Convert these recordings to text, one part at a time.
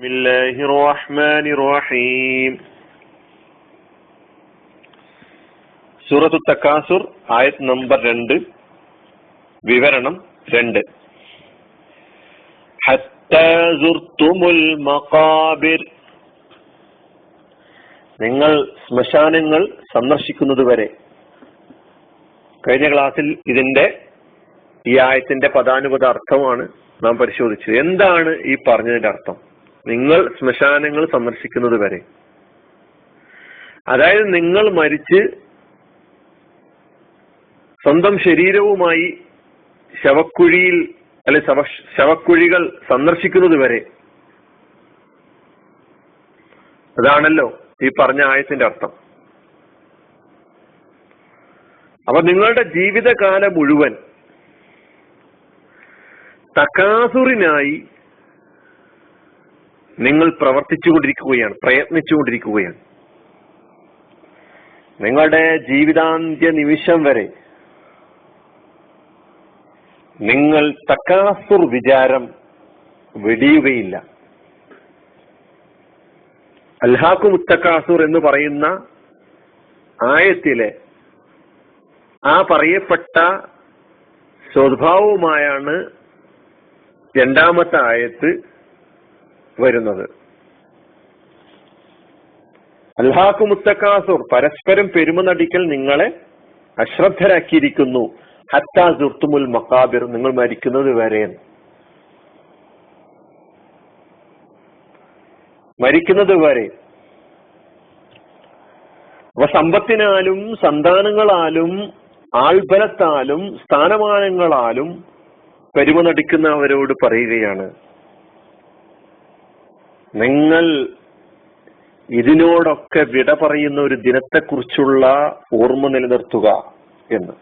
بسم الله الرحمن الرحيم സൂറത്തു തക്കാസുർ ആയത് നമ്പർ രണ്ട് വിവരണം രണ്ട് ഹത്താ സുർത്തുമുൽ മഖാബിർ നിങ്ങൾ ശ്മശാനങ്ങൾ സന്ദർശിക്കുന്നത് വരെ കഴിഞ്ഞ ക്ലാസ്സിൽ ഇതിന്റെ ഈ ആയത്തിന്റെ പദാനുപത അർത്ഥമാണ് നാം പരിശോധിച്ചത് എന്താണ് ഈ പറഞ്ഞതിന്റെ അർത്ഥം നിങ്ങൾ ശ്മശാനങ്ങൾ സന്ദർശിക്കുന്നത് വരെ. അതായത് നിങ്ങൾ മരിച്ച് സ്വന്തം ശരീരവുമായി ശവക്കുഴിയിൽ അല്ലെ ശവ ശവക്കുഴികൾ സന്ദർശിക്കുന്നത് വരെ. അതാണല്ലോ ഈ പറഞ്ഞ ആയത്തിന്റെ അർത്ഥം. അപ്പൊ നിങ്ങളുടെ ജീവിതകാലം മുഴുവൻ തക്കാസുറിനായി നിങ്ങൾ പ്രവർത്തിച്ചുകൊണ്ടിരിക്കുകയാണ് പ്രയത്നിച്ചുകൊണ്ടിരിക്കുകയാണ്. നിങ്ങളുടെ ജീവിതാന്ത്യ നിമിഷം വരെ നിങ്ങൾ തക്കാസുർ വിചാരം വെടിയുകയില്ല. അൽഹാഖു മുത്തക്കാസുർ എന്ന് പറയുന്ന ആയത്തിലെ ആ പറയപ്പെട്ട സ്വഭാവവുമായാണ് രണ്ടാമത്തെ ആയത്ത് വരുന്നത്. അൽഹാക്കു മുത്തക്കാസുർ പരസ്പരം പെരുമ നടിക്കൽ നിങ്ങളെ അശ്രദ്ധരാക്കിയിരിക്കുന്നു. ഹത്താ സുർത്തുമുൽ മക്കാബിർ നിങ്ങൾ മരിക്കുന്നത് വരെ. മരിക്കുന്നത് വരെ. അപ്പൊ സമ്പത്തിനാലും സന്താനങ്ങളാലും ആൾബലത്താലും സ്ഥാനമാനങ്ങളാലും പെരുമ നടിക്കുന്നവരോട് പറയുകയാണ്. നിങ്ങൾ ഇതിനോടൊക്കെ വിട പറയുന്ന ഒരു ദിനത്തെക്കുറിച്ചുള്ള ഓർമ്മ നിലനിർത്തുക എന്ന്.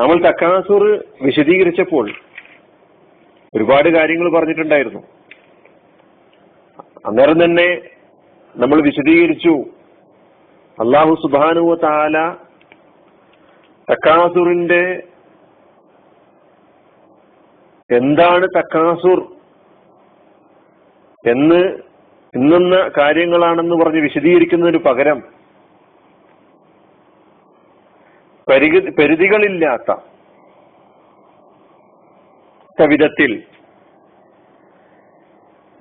നമ്മൾ തക്കാസൂർ വിശദീകരിച്ചപ്പോൾ ഒരുപാട് കാര്യങ്ങൾ പറഞ്ഞിട്ടുണ്ടായിരുന്നു. അന്നേരം തന്നെ നമ്മൾ വിശദീകരിച്ചു. അള്ളാഹു സുബാനുവ താല തക്കാസുറിന്റെ എന്താണ് തക്കാസുർ എന്ന് ഇന്നുന്ന കാര്യങ്ങളാണെന്ന് പറഞ്ഞ് വിശദീകരിക്കുന്നതിന് പകരം പരിഗ- പരിധികളില്ലാത്ത വിധത്തിൽ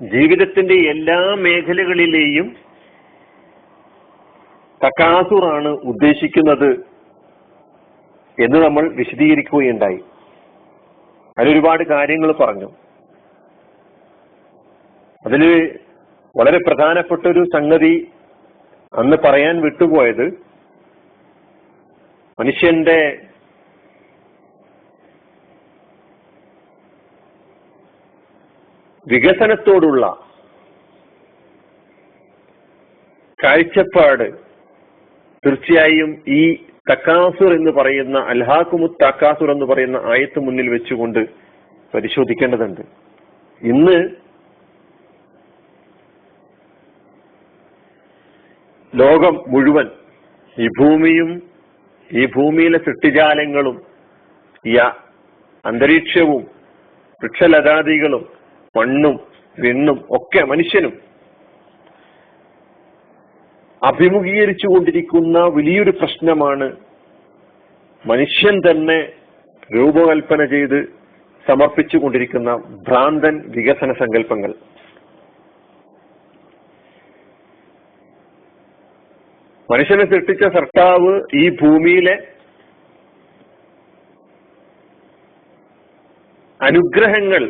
ജീവിതത്തിന്റെ എല്ലാ മേഖലകളിലെയും തക്കാസുറാണ് ഉദ്ദേശിക്കുന്നത് എന്ന് നമ്മൾ വിശദീകരിക്കുകയുണ്ടായി. അതിലൊരുപാട് കാര്യങ്ങൾ പറഞ്ഞു. അതിൽ വളരെ പ്രധാനപ്പെട്ട ഒരു സംഗതി അന്ന് പറയാൻ വിട്ടുപോയത് മനുഷ്യന്റെ വികസനത്തോടുള്ള കാഴ്ചപ്പാട് തീർച്ചയായും ഈ തക്കാസുർ എന്ന് പറയുന്ന അൽഹാക്കുമു തക്കാസുർ എന്ന് പറയുന്ന ആയത്ത് മുന്നിൽ വെച്ചുകൊണ്ട് പരിശോധിക്കേണ്ടതുണ്ട്. ഇന്ന് ലോകം മുഴുവൻ ഈ ഭൂമിയും ഈ ഭൂമിയിലെ സൃഷ്ടിജാലങ്ങളും ഈ അന്തരീക്ഷവും വൃക്ഷലതാദികളും മണ്ണും വിണ്ണും ഒക്കെ മനുഷ്യനും അഭിമുഖീകരിച്ചു കൊണ്ടിരിക്കുന്ന വലിയൊരു പ്രശ്നമാണ് മനുഷ്യൻ തന്നെ രൂപകൽപ്പന ചെയ്ത് സമർപ്പിച്ചു കൊണ്ടിരിക്കുന്ന ഭ്രാന്തൻ വികസന സങ്കല്പങ്ങൾ. മനുഷ്യനെ സൃഷ്ടിച്ച സർക്കാവ് ഈ ഭൂമിയിലെ അനുഗ്രഹങ്ങൾ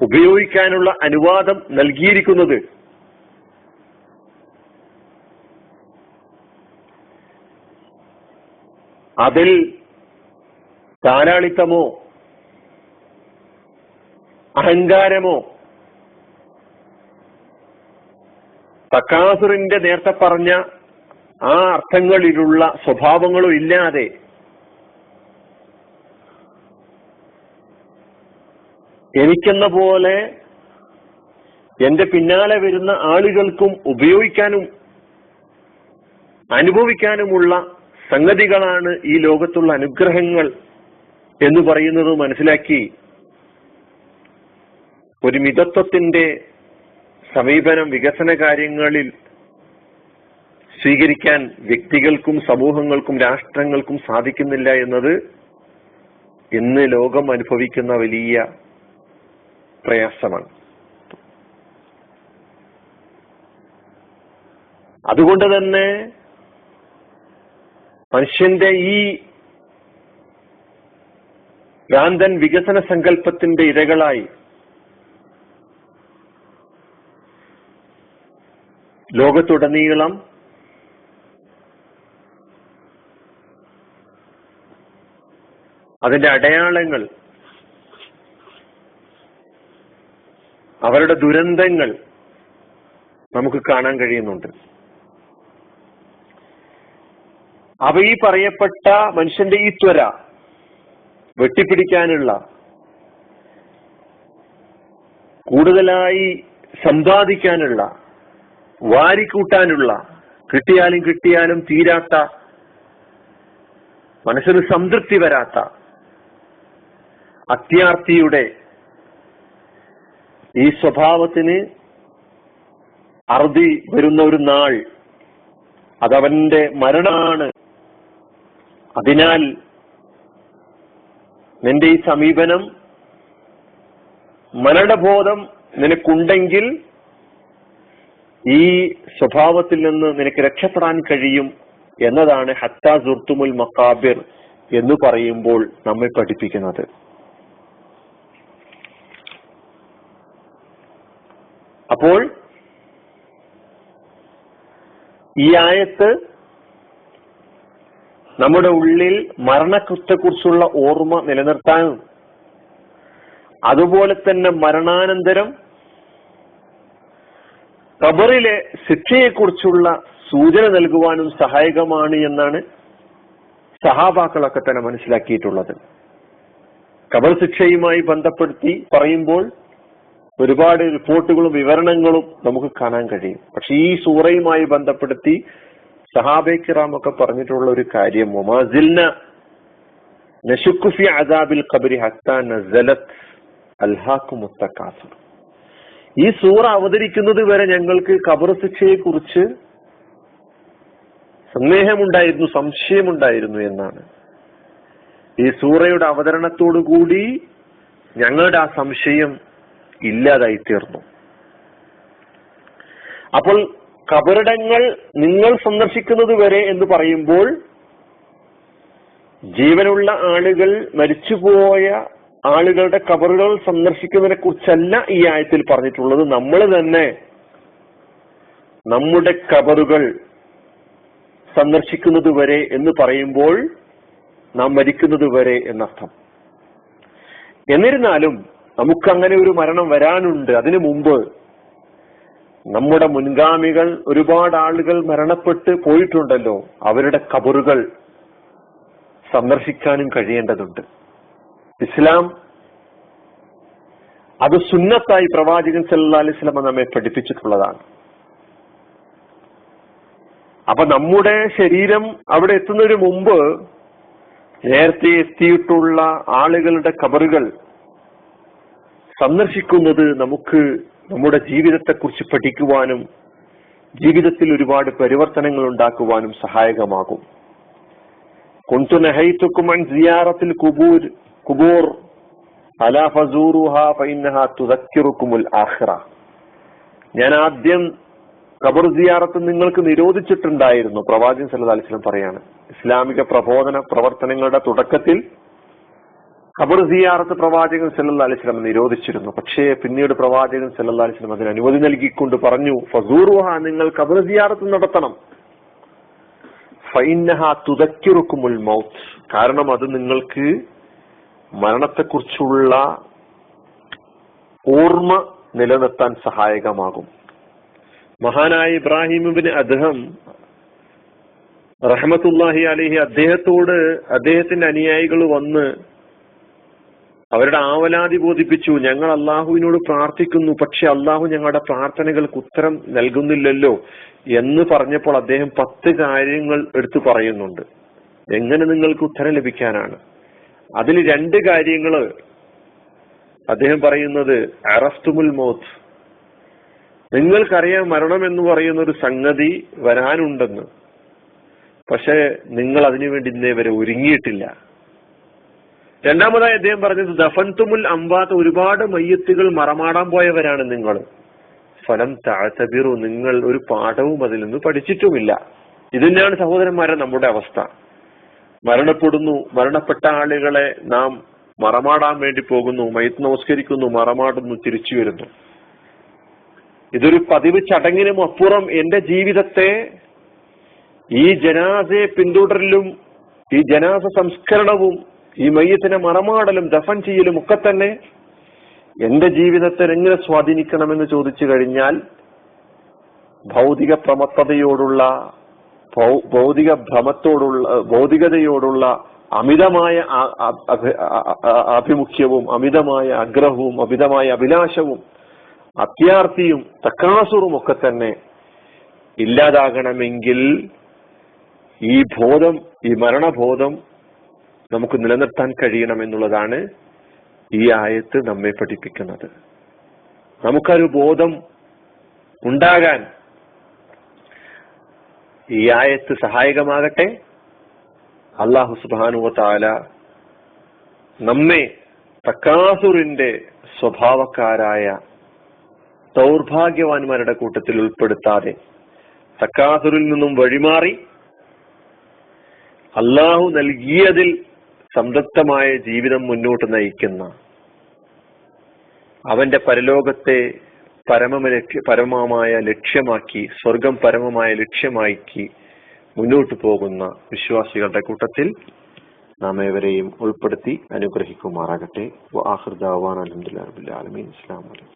ഉപയോഗിക്കാനുള്ള അനുവാദം നൽകിയിരിക്കുന്നത് അതിൽ താരാളിത്തമോ അഹങ്കാരമോ തക്കാസുറിന്റെ നേരത്തെ പറഞ്ഞ ആ അർത്ഥങ്ങളിലുള്ള സ്വഭാവങ്ങളും ഇല്ലാതെ എനിക്കെന്ന പോലെ എന്റെ പിന്നാലെ വരുന്ന ആളുകൾക്കും ഉപയോഗിക്കാനും അനുഭവിക്കാനുമുള്ള സംഗതികളാണ് ഈ ലോകത്തുള്ള അനുഗ്രഹങ്ങൾ എന്ന് പറയുന്നത് മനസ്സിലാക്കി ഒരു മിതത്വത്തിന്റെ സമീപനം വികസന കാര്യങ്ങളിൽ സ്വീകരിക്കാൻ വ്യക്തികൾക്കും സമൂഹങ്ങൾക്കും രാഷ്ട്രങ്ങൾക്കും സാധിക്കുന്നില്ല എന്നത് ഇന്ന് ലോകം അനുഭവിക്കുന്ന വലിയ പ്രയാസമാണ്. അതുകൊണ്ട് തന്നെ മനുഷ്യന്റെ ഈ ഭ്രാന്തൻ വികസന സങ്കല്പത്തിന്റെ ഇരകളായി ലോകത്തുടനീളം അതിന്റെ അടയാളങ്ങൾ അവരുടെ ദുരന്തങ്ങൾ നമുക്ക് കാണാൻ കഴിയുന്നുണ്ട്. അവ ഈ പറയപ്പെട്ട മനുഷ്യന്റെ ഈ ത്വര വെട്ടിപ്പിടിക്കാനുള്ള കൂടുതലായി സമ്പാദിക്കാനുള്ള വാരിക്കൂട്ടാനുള്ള കിട്ടിയാലും കിട്ടിയാലും തീരാത്ത മനസ്സിന് സംതൃപ്തി വരാത്ത അത്യാർത്ഥിയുടെ ഈ സ്വഭാവത്തിന് അറുതി വരുന്ന ഒരു നാൾ അതവന്റെ മരണമാണ്. അതിനാൽ നിന്റെ ഈ സമീപനം മരണബോധം നിനക്കുണ്ടെങ്കിൽ ഈ സ്വഭാവത്തിൽ നിന്ന് നിനക്ക് രക്ഷപ്പെടാൻ കഴിയും എന്നതാണ് ഹത്താ സുർത്തുമുൽ മക്കാബിർ എന്ന് പറയുമ്പോൾ നമ്മെ പഠിപ്പിക്കുന്നത്. അപ്പോൾ ഈ ആയത്ത് നമ്മുടെ ഉള്ളിൽ മരണത്തെക്കുറിച്ചുള്ള ഓർമ്മ നിലനിർത്താനും അതുപോലെ തന്നെ മരണാനന്തരം ഖബറിലെ ശിക്ഷയെക്കുറിച്ചുള്ള സൂചന നൽകുവാനും സഹായകമാണ് എന്നാണ് സഹാബാക്കളൊക്കെ തന്നെ മനസ്സിലാക്കിയിട്ടുള്ളത്. കബർ ശിക്ഷയുമായി ബന്ധപ്പെടുത്തി പറയുമ്പോൾ ഒരുപാട് റിപ്പോർട്ടുകളും വിവരണങ്ങളും നമുക്ക് കാണാൻ കഴിയും. പക്ഷെ ഈ സൂറയുമായി ബന്ധപ്പെടുത്തി സഹാബേക്കിറാമൊക്കെ പറഞ്ഞിട്ടുള്ള ഒരു കാര്യം മൊമാസിൽന നഷുക്കുഫി അദാബിൽ കബരി ഹത്താൻ നസലത് അൽഹാഖുമുത്തക്കാസർ ഈ സൂറ അവതരിക്കുന്നത് വരെ ഞങ്ങൾക്ക് ഖബർ ശിക്ഷയെ കുറിച്ച് സന്ദേഹമുണ്ടായിരുന്നു സംശയമുണ്ടായിരുന്നു എന്നാണ്. ഈ സൂറയുടെ അവതരണത്തോടു കൂടി ഞങ്ങളുടെ ആ സംശയം ഇല്ലാതായി തീർന്നു. അപ്പോൾ കബറിടങ്ങൾ നിങ്ങൾ സന്ദർശിക്കുന്നത് വരെ എന്ന് പറയുമ്പോൾ ജീവനുള്ള ആളുകൾ മരിച്ചുപോയ ആളുകളുടെ കബറുകൾ സന്ദർശിക്കുന്നതിനെ കുറിച്ചല്ല ഈ ആയത്തിൽ പറഞ്ഞിട്ടുള്ളത്. നമ്മൾ തന്നെ നമ്മുടെ കബറുകൾ സന്ദർശിക്കുന്നത് വരെ എന്ന് പറയുമ്പോൾ നാം മരിക്കുന്നത് വരെ എന്നർത്ഥം. എന്നിരുന്നാലും നമുക്കങ്ങനെ ഒരു മരണം വരാനുണ്ട്. അതിനു മുമ്പ് നമ്മുടെ മുൻഗാമികൾ ഒരുപാട് ആളുകൾ മരണപ്പെട്ട് പോയിട്ടുണ്ടല്ലോ. അവരുടെ കബറുകൾ സന്ദർശിക്കാനും കഴിയേണ്ടതുണ്ട്. ഇസ്ലാം അത് സുന്നത്തായി പ്രവാചകൻ സല്ലാ അലൈഹി സ്വലമ നമ്മെ പഠിപ്പിച്ചിട്ടുള്ളതാണ്. അപ്പൊ നമ്മുടെ ശരീരം അവിടെ എത്തുന്നതിന് മുമ്പ് നേരത്തെ എത്തിയിട്ടുള്ള ആളുകളുടെ കബറുകൾ സന്ദർശിക്കുന്നത് നമുക്ക് നമ്മുടെ ജീവിതത്തെക്കുറിച്ച് പഠിക്കുവാനും ജീവിതത്തിൽ ഒരുപാട് പരിവർത്തനങ്ങൾ ഉണ്ടാക്കുവാനും സഹായകമാകും. കുന്തു നെഹൈത്തുക്കുമാൻ സിയാറത്തിൽ കുബൂർ. കുബൂർ ആഖിറ ഞാൻ ആദ്യം ഖബർ സിയാറത്ത് നിങ്ങൾക്ക് നിരോധിച്ചിട്ടുണ്ടായിരുന്നു പ്രവാചകൻ സല്ലു അലിസ്ലം പറയാണ്. ഇസ്ലാമിക പ്രബോധന പ്രവർത്തനങ്ങളുടെ തുടക്കത്തിൽ ഖബർ സിയാറത്ത് പ്രവാചകൻ സല്ലു അലിസ്ലം നിരോധിച്ചിരുന്നു. പക്ഷേ പിന്നീട് പ്രവാചകൻ സല്ലു അലിസ്ലം അതിന് അനുമതി നൽകിക്കൊണ്ട് പറഞ്ഞു ഫസൂറുഹ നിങ്ങൾ ഖബർ സിയാറത്ത് നടത്തണം. ഫൈനഹ തുതക്കിറുക്കുമുൽ മൗത്ത്. കാരണം അത് നിങ്ങൾക്ക് മരണത്തെക്കുറിച്ചുള്ള ഓർമ്മ നിലനിർത്താൻ സഹായകമാകും. മഹാനായ ഇബ്രാഹിമിബിന് അദ്ദേഹം റഹമത്തുല്ലാഹി അലിഹി അദ്ദേഹത്തോട് അദ്ദേഹത്തിന്റെ അനുയായികൾ വന്ന് അവരുടെ ആവലാതി ബോധിപ്പിച്ചു. ഞങ്ങൾ അള്ളാഹുവിനോട് പ്രാർത്ഥിക്കുന്നു പക്ഷെ അള്ളാഹു ഞങ്ങളുടെ പ്രാർത്ഥനകൾക്ക് ഉത്തരം നൽകുന്നില്ലല്ലോ എന്ന് പറഞ്ഞപ്പോൾ അദ്ദേഹം പത്ത് കാര്യങ്ങൾ എടുത്തു പറയുന്നുണ്ട്. എങ്ങനെ നിങ്ങൾക്ക് ഉത്തരം ലഭിക്കാനാണ്? അതിൽ രണ്ട് കാര്യങ്ങൾ അദ്ദേഹം പറയുന്നത് അറസ്തുമുൽ മോത്ത്. നിങ്ങൾക്കറിയാം മരണം എന്ന് പറയുന്ന ഒരു സംഗതി വരാനുണ്ടെന്ന്. പക്ഷെ നിങ്ങൾ അതിനുവേണ്ടി ഇന്നേ വരെ ഒരുങ്ങിയിട്ടില്ല. രണ്ടാമതായി അദ്ദേഹം പറഞ്ഞത് ദഫൻതുമുൽ അമ്പാത്ത് ഒരുപാട് മയ്യത്തുകൾ മറമാടാൻ പോയവരാണ് നിങ്ങൾ. ഫലം താഴ്ത്തബിറു നിങ്ങൾ ഒരു പാഠവും അതിൽ നിന്ന് പഠിച്ചിട്ടുമില്ല. ഇത് തന്നെയാണ് സഹോദരന്മാരെ നമ്മുടെ അവസ്ഥ. മരണപ്പെടുന്നു. മരണപ്പെട്ട ആളുകളെ നാം മറമാടാൻ വേണ്ടി പോകുന്നു. മയത്ത് നമസ്കരിക്കുന്നു. മറമാടുന്നു. തിരിച്ചു വരുന്നു. ഇതൊരു പതിവ് ചടങ്ങിനും അപ്പുറം എന്റെ ജീവിതത്തെ ഈ ജനാസയെ പിന്തുടരലും ഈ ജനാസ സംസ്കരണവും ഈ മയ്യത്തിനെ മറമാടലും ദഫൻ ചെയ്യലും ഒക്കെ തന്നെ എന്റെ ജീവിതത്തെ എങ്ങനെ സ്വാധീനിക്കണമെന്ന് ചോദിച്ചു കഴിഞ്ഞാൽ ഭൗതിക പ്രമത്തതയോടുള്ള ഭൗതിക ഭ്രമത്തോടുള്ള ഭൗതികതയോടുള്ള അമിതമായ ആഭിമുഖ്യവും അമിതമായ ആഗ്രഹവും അമിതമായ അഭിലാഷവും അത്യാർത്ഥിയും തക്കാസുറും ഒക്കെ തന്നെ ഇല്ലാതാകണമെങ്കിൽ ഈ ബോധം ഈ മരണബോധം നമുക്ക് നിലനിർത്താൻ കഴിയണം എന്നുള്ളതാണ് ഈ ആയത്ത് നമ്മെ പഠിപ്പിക്കുന്നത്. നമുക്കൊരു ബോധം ഉണ്ടാകാൻ ഈ ആയത്ത് സഹായകമാകട്ടെ? അള്ളാഹു സുബാനുവ താല നമ്മെ തക്കാസുറിന്റെ സ്വഭാവക്കാരായ ദൗർഭാഗ്യവാന്മാരുടെ കൂട്ടത്തിൽ ഉൾപ്പെടുത്താതെ തക്കാസുറിൽ നിന്നും വഴിമാറി അള്ളാഹു നൽകിയതിൽ സംതൃപ്തമായ ജീവിതം മുന്നോട്ട് നയിക്കുന്ന അവന്റെ പരലോകത്തെ പരമ പരമമായ ലക്ഷ്യമാക്കി സ്വർഗം പരമമായ ലക്ഷ്യമാക്കി മുന്നോട്ട് പോകുന്ന വിശ്വാസികളുടെ കൂട്ടത്തിൽ നാം ഏവരെയും ഉൾപ്പെടുത്തി അനുഗ്രഹിക്കുമാറാകട്ടെ. ആഹൃദാവാൻ അലഹമുല്ലാ റബുല്ലാലമീൻ ഇസ്ലാം വലൈക്കും